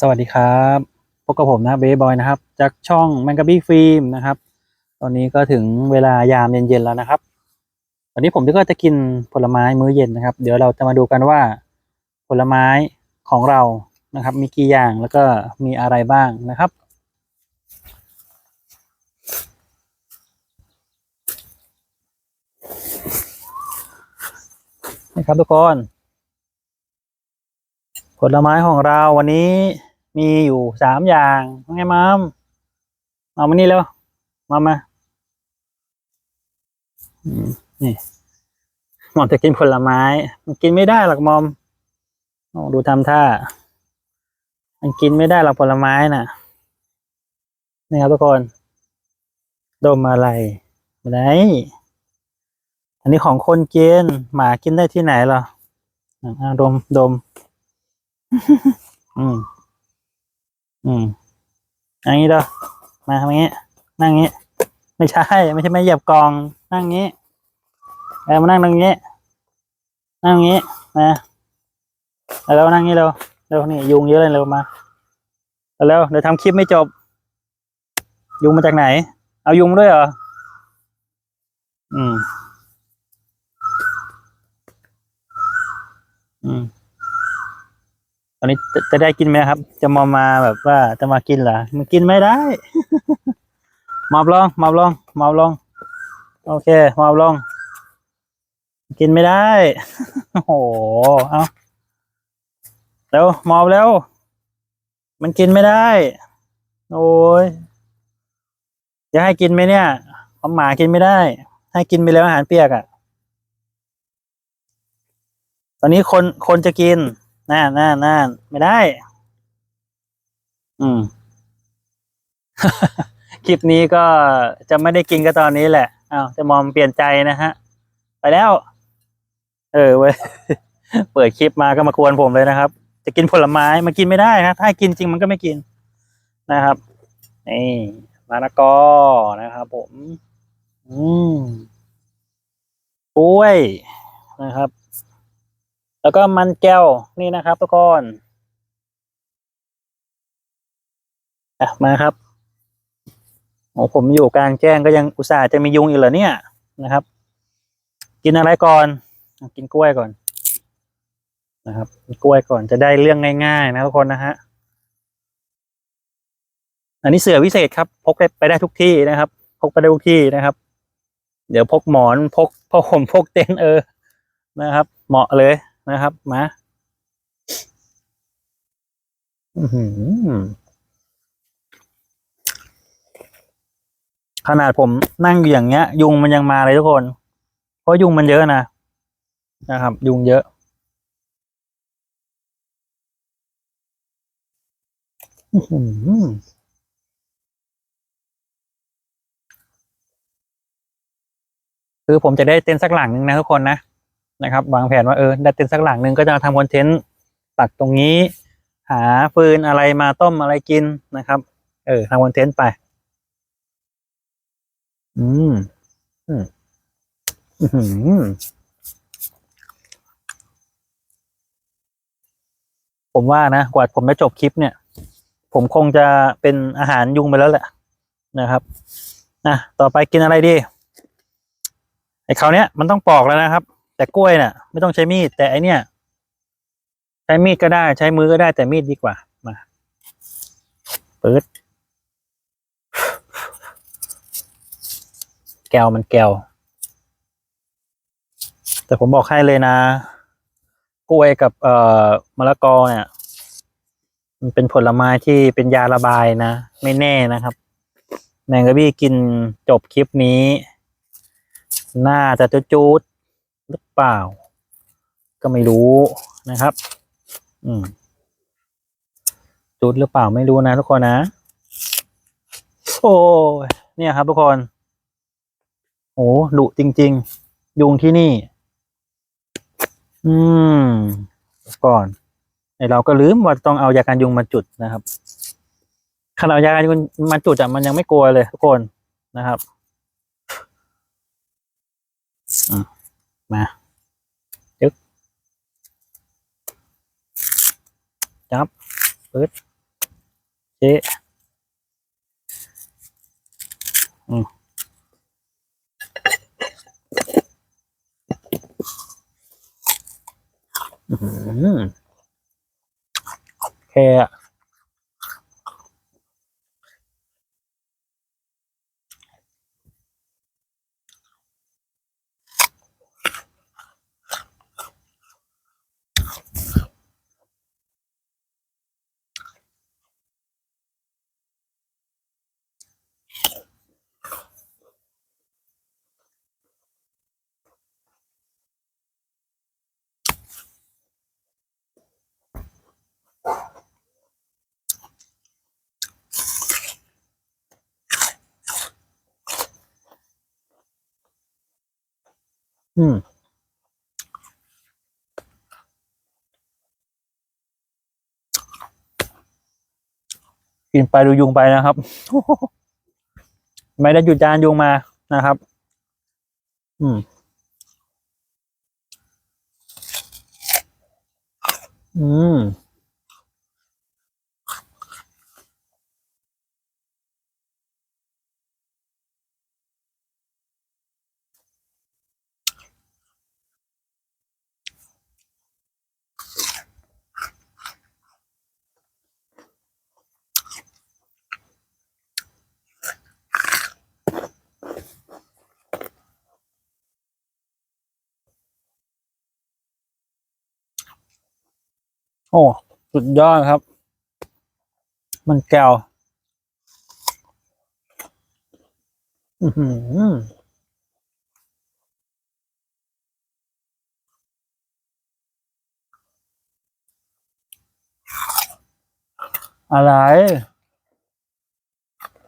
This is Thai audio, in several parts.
สวัสดีครับพบกับผมนะเบย์บอยนะครับ จากช่องแมงกะบี้ฟิล์มนะครับ ตอนนี้ก็ถึงเวลายามเย็นๆแล้วนะครับ วันนี้ผมก็จะกินผลไม้มื้อเย็นนะครับ เดี๋ยวเราจะมาดูกันว่า ผลไม้ของเรานะครับ มีกี่อย่างแล้วก็มีอะไรบ้างนะครับ นะครับทุกคน ผลไม้ของเราวันนี้ มีอยู่สามอย่างว่าไงมัมเอามานี่เร็วมามานี่มอมจะกินผลไม้ มันกินไม่ได้หรอกมอมโอ้ดูทำท่า มันกินไม่ได้หรอกผลไม้น่ะนี่ครับทุกคนดมอะไรไม่ได้อันนี้ของคนกินหมากินได้ที่ไหนหรออะอะดมดม อืม อืมอันนี้เด้อมาทำอย่างงี้ นั่งอย่างงี้ ไม่ใช่ ไม่ใช่ไม่เหยียบกอง นั่งอย่างงี้เออมานั่งตรงนี้ นั่งอย่างงี้นะแล้วนั่งอย่างงี้เร็วเร็วนี่ยุงเยอะเลยเร็วมาเร็วเดี๋ยวทำคลิปไม่จบ ยุงมาจากไหน เอายุงด้วยเหรออืม อืม ตอนนี้จะจะได้กินไหมครับ จะมามาแบบว่าจะมากินเหรอมันกินไม่ได้มอบลองมอบลองมอบลองโอเคมอบลองกินไม่ได้ โอ้โหเอาเร็วมอบแล้ว มันกินไม่ได้ โอ้ยจะให้กินไหมเนี่ยเพราหมากินไม่ได้ ให้กินไปแล้วอาหารเปียกอะ่ะ ตอนนี้คนคนจะกิน น่าน่าน่าไม่ได้ อืม คลิปนี้ก็จะไม่ได้กินก็ตอนนี้แหละอ้าวจะมอมเปลี่ยนใจนะฮะ ไปแล้ว เออเว้ย เปิดคลิปมาก็มากวนผมเลยนะครับ จะกินผลไม้มันกินไม่ได้นะถ้ากินจริงมันก็ไม่กินนะครับนี่มะละกอนะครับผม อืมกล้วยนะครับ แล้วก็มันแก้วนี่นะครับทุกคนอะมาครับโอ้ผมอยู่กลางแจ้งก็ยังอุตส่าห์จะมียุงอีกเหรอเนี่ยนะครับ กินอะไรก่อน กินกล้วยก่อน นะครับกินกล้วยก่อนจะได้เรื่องง่าย ๆ นะทุกคนนะฮะอันนี้เสือวิเศษครับ พกไปไปได้ทุกที่นะครับ พกไปได้ทุกที่นะครับ เดี๋ยวพกหมอนพกผ้าห่มพกเต็นท์เออนะครับ เหมาะเลย นะครับ มาขนาดผมนั่งอยู่อย่างเงี้ย ยุงมันยังมาเลยทุกคน เพราะยุงมันเยอะนะนะครับ ยุงเยอะ คือผมจะได้เต็นสักหลังหนึ่งนะทุกคนนะ นะครับวางแผนว่าเออได้เต็นสักหลังหนึ่งก็จะทำคอนเทนต์ตักตรงนี้ หาฟืนอะไรมาต้มอะไรกินนะครับ เออทำคอนเทนต์ไป อืมอืมอื้อหือผมว่านะกว่าผมจะจบคลิปเนี่ย ผมคงจะเป็นอาหารยุงไปแล้วแหละนะครับนะต่อไปกินอะไรดีไอ้คราวเนี้ยมันต้องปอกแล้วนะครับ แต่กล้วยเนี่ยไม่ต้องใช้มีด แต่ไอเนี่ยใช้มีดก็ได้ใช้มือก็ได้แต่มีดดีกว่า มาเปิดแก้วมันแก้วแต่ผมบอกให้เลยนะ กล้วยกับเอ่อมะละกอเนี่ย มันเป็นผลไม้ที่เป็นยาระบายนะ ไม่แน่นะครับ แมงกะบี้กินจบคลิปนี้ น่าจะจูดๆ หรือเปล่า ก็ไม่รู้นะครับ อืมจูดหรือเปล่าไม่รู้นะทุกคนนะ โอ้เนี่ยครับทุกคนโอ้ดุจริง ๆ ยุงที่นี่ อืมเดี๋ยวก่อนไอเราก็ลืมว่าต้องเอายากันยุงมาจุดนะครับขนาดยากันยุงมาจุดอะมันยังไม่กลัวเลยทุกคนนะครับ อืม มายึกจับปึ๊ด อืมกินไปดูยุงไปนะครับ ไม่ได้หยุดจานยุงมานะครับ อืม อืม อ้สุดยอดครับ มันแก้วอือหืออะไร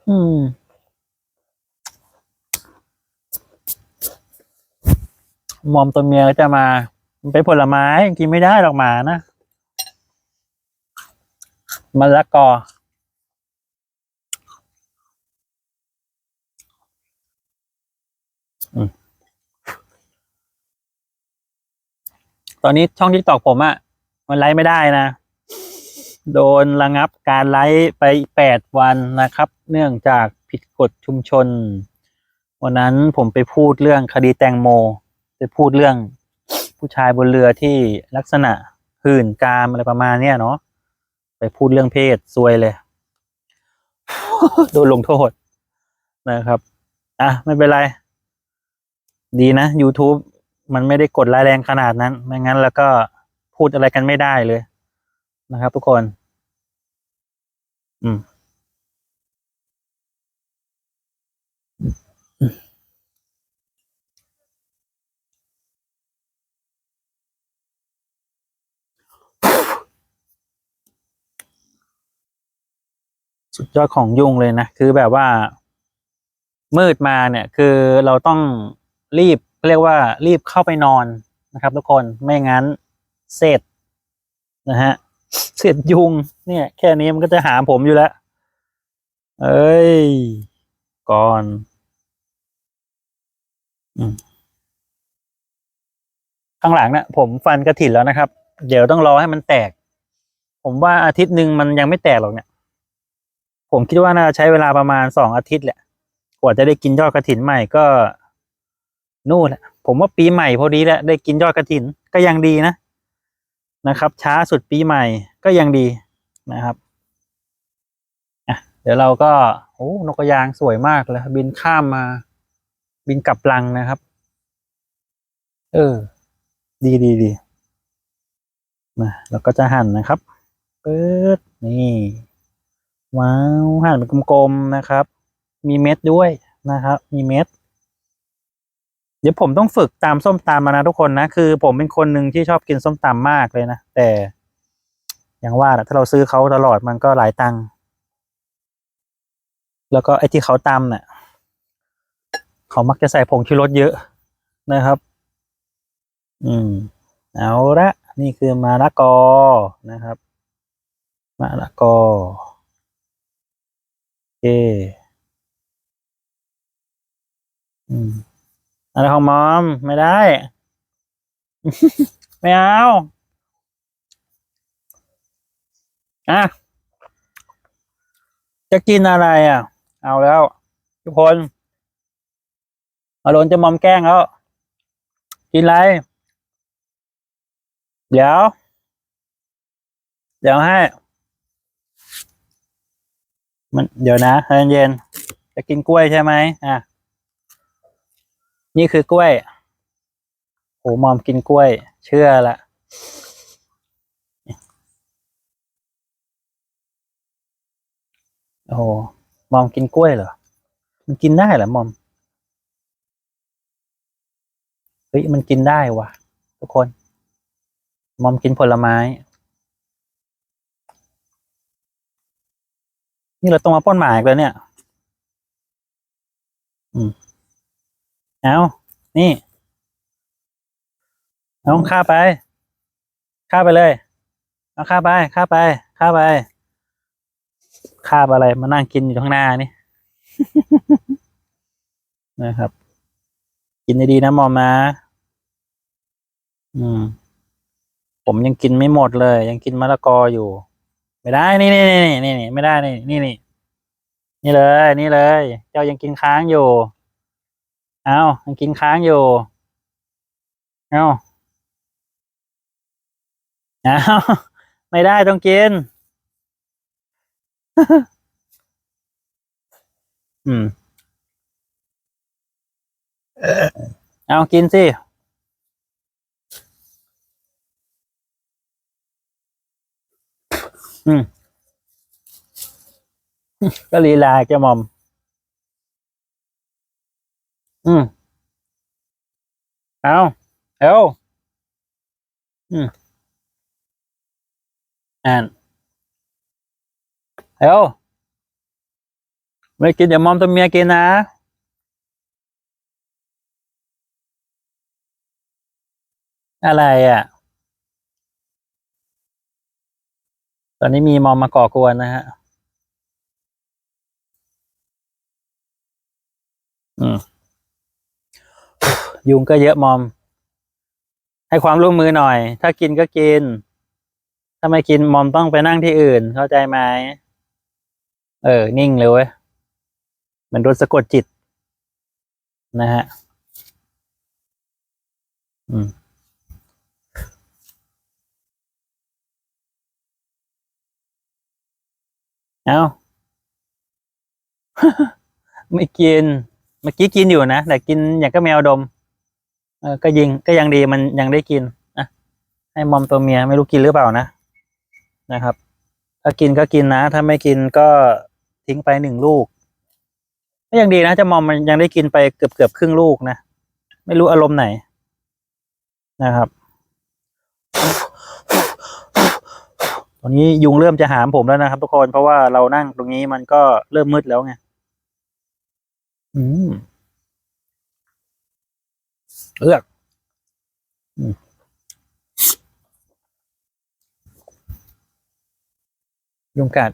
อืม มอมตัวเมียก็จะมามันเป็นผลไม้กินไม่ได้หรอกหมานะ มะละกออตอนนี้ช่องทิกตอกผมอะมันไลฟ์ไม่ได้นะ โดนระงับการไลฟ์ไปแปดวันนะครับ เนื่องจากผิดกฎชุมชน วันนั้นผมไปพูดเรื่องคดีแตงโม ไปพูดเรื่องผู้ชายบนเรือที่ลักษณะหื่นกามอะไรประมาณเนี้ยเนาะ ไปพูดเรื่องเพศซวยเลย โดนลงโทษนะครับ อะ ไม่เป็นไร ดีนะ YouTube มันไม่ได้กดรายแรงขนาดนั้น ไม่งั้นแล้วก็พูดอะไรกันไม่ได้เลย นะครับทุกคน อืม สุดยอดของยุ่งเลยนะ คือแบบว่า มืดมาเนี่ย คือเราต้องรีบเรียกว่า รีบเข้าไปนอนนะครับ ทุกคนไม่งั้นเสร็จนะฮะเสร็จยุง เนี่ย แค่นี้มันก็จะหาผมอยู่แล้ว เอ้ย ก่อนอข้างหลังเนะ่ะผมฟันกระถิ่นแล้วนะครับ เดี๋ยวต้องรอให้มันแตก ผมว่าอาทิตย์หนึ่งมันยังไม่แตกหรอกเนี่ย ผมคิดว่าน่าจะใช้เวลาประมาณสองอาทิตย์แหละ กว่าจะได้กินยอดกระถินใหม่ก็ นู่นแหละผมว่าปีใหม่พอดีแหละได้กินยอดกระถินก็ยังดีนะนะครับ ช้าสุดปีใหม่ก็ยังดีนะครับอะเดี๋ยวเราก็โอ้นกกระยางสวยมากเลยบินข้ามมา บินกลับลังนะครับ เออ ดีดีดีมาเราก็จะหั่นนะครับปึ๊ดนี่ ว้าวหั่นเป็นกลมๆนะครับ มีเม็ดด้วยนะครับ มีเม็ด เดี๋ยวผมต้องฝึกตามส้มตำมานะทุกคนนะ คือผมเป็นคนหนึ่งที่ชอบกินส้มตำมากเลยนะ แต่ อย่างว่าถ้าเราซื้อเขาตลอดมันก็หลายตังค์แล้วก็ไอ้ที่เขาตำเนี่ยเขามักจะใส่ผงชูรสเยอะนะครับ อืม เอาละนี่คือมะละกอนะครับมะละกอ เคอืมอะไรของมอม ไม่ได้ ไม่เอา อะ จะกินอะไรอะ เอาแล้ว ทุกคนมาโดนจะมอมแกล้งแล้ว กินอะไร เดี๋ยว เดี๋ยวให้ มันเดี๋ยวนะใจเย็นจะกินกล้วยใช่ไหมอะ นี่คือกล้วยโหมอมกินกล้วย เชื่อละโอ้โหมอมกินกล้วยเหรอ มันกินได้เหรอมอม เฮ้ย มันกินได้ว่ะ ทุกคน มอมกินผลไม้ นี่เราต้องมาป้นหมายเลยเนี่ย อืมเอานี่เอาข้าไป ข้าไปเลย เอาข้าไป ข้าไป ข้าไป ข้าอะไร มานั่งกินอยู่ข้างหน้านี่ นะครับ กินดีๆนะมอมนะ อืม ผมยังกินไม่หมดเลย ยังกินมะละกออยู่ ไม่ได้ นี่นี่นี่นี่นี่ไม่ได้นี่นี่นี่นี่เลย นี่เลย เจ้ายังกินค้างอยู่ เอายังกินค้างอยู่ เอาเอาไม่ได้ต้องกิน อืม เอากินสิ อืมก็ลีลาแกหมอม อืมเอาเอาอืมอ่านเอาไม่กินเดี๋ยวมอมตัวเมียกินนะอะไรอะ ตอนนี้มีมอมมาก่อกวนนะฮะ อืม ยุงก็เยอะมอม ให้ความร่วมมือหน่อย ถ้ากินก็กิน ถ้าไม่กินมอมต้องไปนั่งที่อื่น เข้าใจไหม เออ นิ่งเลยเว้ยเหมันโดนสะกดจิต นะฮะ อืม เอาไม่กิน เมื่อกี้กินอยู่นะ แต่กินอย่างก็แมวดม เออก็ยิงก็ยังดีมันยังได้กินอะให้มอมตัวเมียไม่รู้กินหรือเปล่านะนะครับ ถ้ากินก็กินนะ ถ้าไม่กินก็ทิ้งไปหนึ่งลูกก็ยังดีนะจะมอมมันยังได้กินไปเกือบเกือบครึ่งลูกนะ ไม่รู้อารมณ์ไหนนะครับ ตอนนี้ยุงเริ่มจะหามผมแล้วนะครับทุกคนเพราะว่าเรานั่งตรงนี้มันก็เริ่มมืดแล้วไงอืมเลือกอืมยุงกัด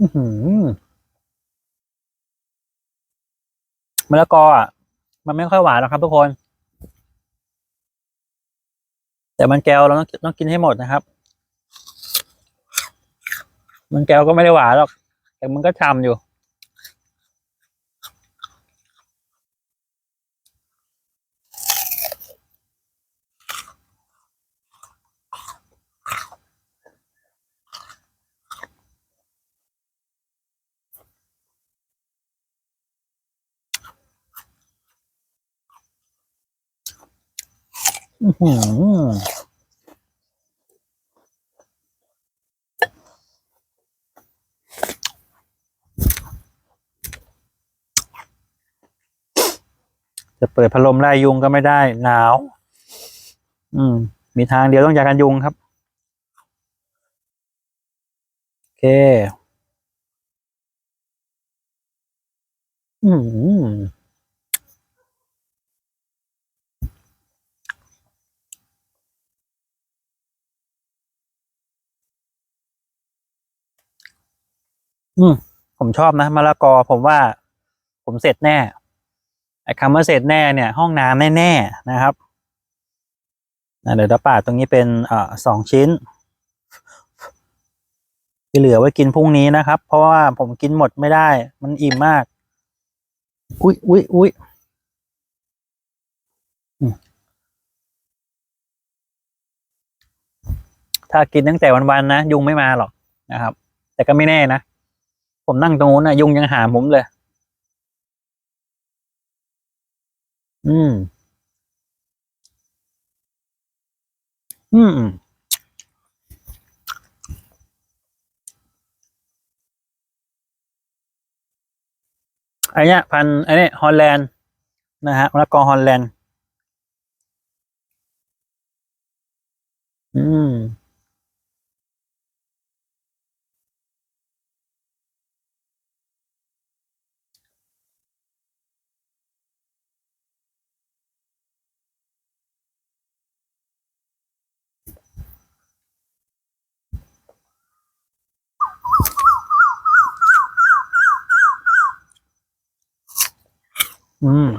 อือหือมะละกออะ มันไม่ค่อยหวานหรอกครับทุกคน แต่มันแก้วเราต้องต้องกินให้หมดนะครับ มันแก้วก็ไม่ได้หวานหรอก แต่มันก็ชำอยู่ จะเปิดพัดลมไล่ยุงก็ไม่ได้หนาว อืม มีทางเดียวต้องยากันยุงครับ โอเค อืม อืมผมชอบนะมะละกอ ผมว่า ผมเสร็จแน่ไอ้คำว่าเสร็จแน่เนี่ย ห้องน้ำแน่ๆนะครับนะเดี๋ยวเราปาดตรงนี้เป็นอ่อสองชิ้นที่เหลือไว้กินพรุ่งนี้นะครับ เพราะว่าผมกินหมดไม่ได้ มันอิ่มมาก อุ้ยอุ้ยอุ้ยถ้ากินตั้งแต่วันๆนะยุงไม่มาหรอกนะครับ แต่ก็ไม่แน่นะ ผมนั่งตรงนู้นนะยุงยังหาผมเลย อืม อืมอเนี้ยพันอเนี้ยฮอลแลนด์นะฮะมะละกอฮอลแลนด์ อืม อืม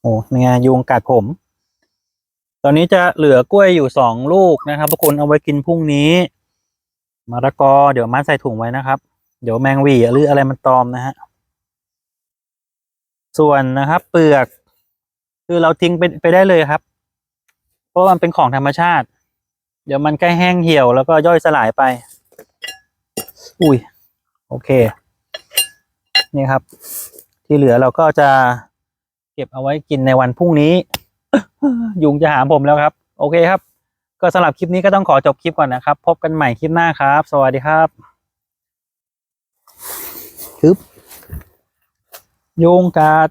โอ้นี่ไงยุงกัดผม ตอนนี้จะเหลือกล้วยอยู่สองลูกนะครับทุกคนเอาไว้กินพรุ่งนี้ มะละกอเดี๋ยวมัดใส่ถุงไว้นะครับ เดี๋ยวแมงวีหรืออะไรมันตอมนะฮะส่วนนะครับ เปลือก คือเราทิ้งไปไปได้เลยครับ เพราะมันเป็นของธรรมชาติ เดี๋ยวมันใกล้แห้งเหี่ยวแล้วก็ย่อยสลายไป อุ้ยโอเค นี่ครับ ที่เหลือเราก็จะเก็บเอาไว้กินในวันพรุ่งนี้ ยุงจะหาผมแล้วครับ โอเคครับ ก็สำหรับคลิปนี้ก็ต้องขอจบคลิปก่อนนะครับ พบกันใหม่คลิปหน้าครับ สวัสดีครับทึบยุงกัด